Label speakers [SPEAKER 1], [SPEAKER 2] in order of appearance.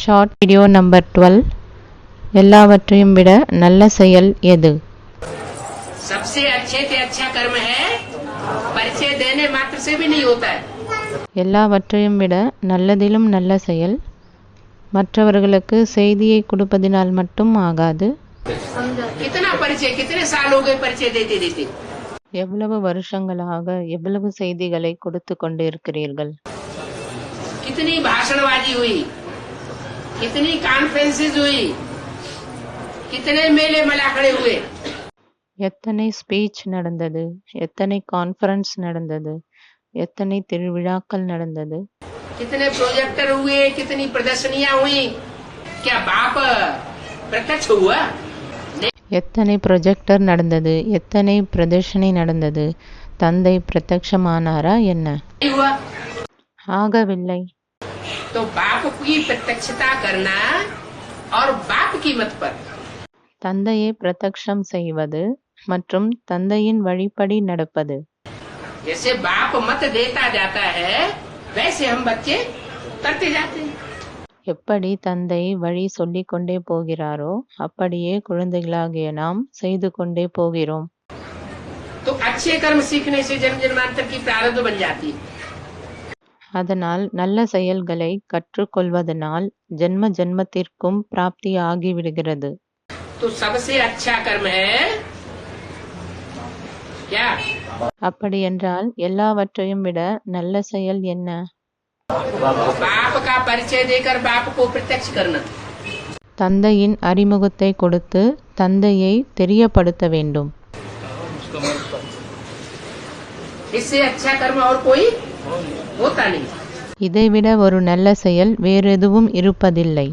[SPEAKER 1] Short video number twelve எல்லாவற்றையும் விட நல்ல செயல் எது? எல்லாவற்றையும் விட நல்லதிலும் நல்ல செயல். மற்றவர்களுக்கு செய்தியை கொடுப்பதினால் மட்டும் ஆகாது. எவ்வளவு வருஷங்களாக எவ்வளவு செய்திகளை கொடுத்து கொண்டு இருக்கிறீர்கள்
[SPEAKER 2] कितनी भाषणबाजी हुई कितनी कॉन्फ्रेंसेस हुई कितने मेले मलाखड़े हुए
[SPEAKER 1] எத்தனை ஸ்பீச் நடந்தது எத்தனை கான்ஃபரன்ஸ் நடந்தது எத்தனை திருவிழாக்கள் நடந்தது
[SPEAKER 2] कितने प्रोजेक्टर हुए कितनी प्रदर्शनियां हुई क्या बाप प्रत्यक्ष हुआ नहीं
[SPEAKER 1] எத்தனை ப்ரொஜெக்டர் நடந்தது எத்தனை பிரதர்ஷனை நடந்தது தந்தை பிரத்யக்ஷமானாரா என்ன
[SPEAKER 2] हुआ
[SPEAKER 1] ஆகவில்லை
[SPEAKER 2] तो बाप की प्रत्यक्षता करना और बाप की मत पर
[SPEAKER 1] தந்தையை பிரத்யக்ஷம் செய்வது மற்றும் தந்தையின் வழிப்படி நடப்பது
[SPEAKER 2] जैसे बाप मत देता जाता है वैसे हम बच्चे करते जाते हैं
[SPEAKER 1] எப்படி தந்தை வழி சொல்லிக் கொண்டே போகிறாரோ அப்படியே குழந்தைகளாகிய நாம் செய்து கொண்டே போகிறோம்
[SPEAKER 2] तो अच्छे कर्म सीखने से जन्म जन्मांतर की प्रारब्ध बन जाती है
[SPEAKER 1] அதனால் நல்ல செயல்களை கற்றுக்கொள்வதனால் ஜென்ம ஜென்மத்திற்கும் பிராப்தி ஆகிவிடுகிறது.
[SPEAKER 2] அப்படி
[SPEAKER 1] என்றால் எல்லாவற்றையும் விட நல்ல செயல் என்ன? தந்தையின் அறிமுகத்தை கொடுத்து தந்தையை தெரியப்படுத்த வேண்டும்.
[SPEAKER 2] इससे अच्छा कर्म और कोई होता नहीं
[SPEAKER 1] இதைவிட ஒரு நல்ல செயல் வேறெதுவும் இருப்பதில்லை